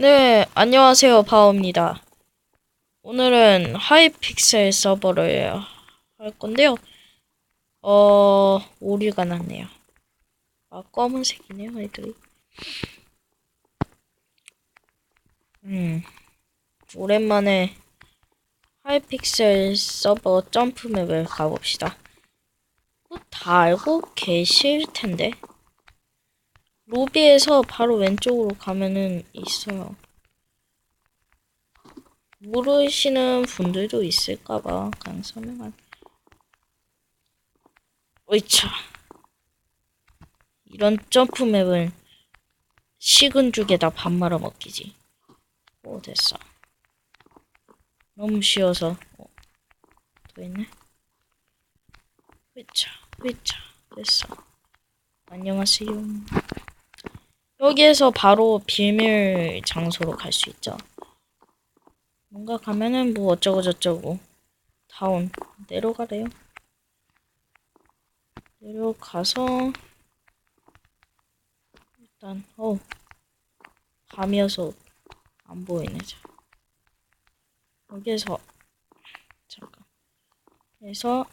네, 안녕하세요. 바오입니다. 오늘은 하이픽셀 서버를 할 건데요. 어, 오류가 났네요. 아, 검은색이네요, 애들이. 음, 오랜만에 하이픽셀 서버 점프맵을 가봅시다. 뭐다 알고 계실 텐데. 로비에서 바로 왼쪽으로 가면은 있어요. 모르시는 분들도 있을까봐 그냥 설명한. 어이차. 이런 점프맵은 식은 죽에다 밥 말아 먹기지. 오 됐어. 너무 쉬워서. 어, 또 있네. 으차, 으차, 됐어. 안녕하세요. 여기에서 바로 비밀 장소로 갈 수 있죠. 뭔가 가면은 뭐 어쩌고 저쩌고 다운 내려가래요. 내려가서 일단 어 밤이어서 안 보이네. 자. 여기에서 잠깐 해서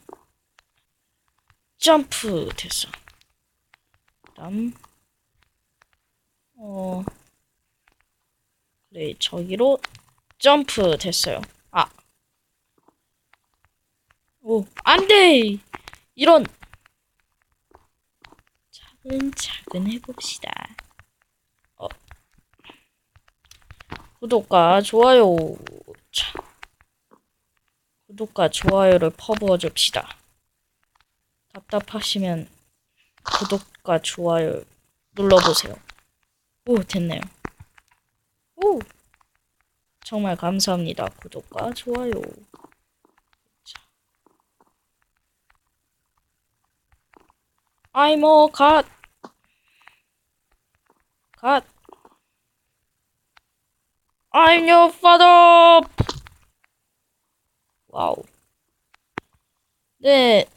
점프 됐어. 그다음 어, 그래, 저기로 점프 됐어요. 아. 오, 안 돼! 이런! 차근차근 해봅시다. 어. 구독과 좋아요. 자. 구독과 좋아요를 퍼부어 줍시다. 답답하시면 구독과 좋아요 눌러보세요. 오, 됐네요. 오! 정말 감사합니다. 구독과 좋아요. 자. 아이모, 갓! 갓! I'm your father! 와우. 네,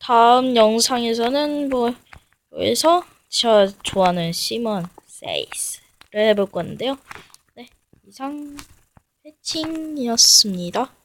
다음 영상에서는 뭐, 여기서 저 좋아하는 시몬 세이스를 해볼 건데요. 네, 이상 패칭이었습니다.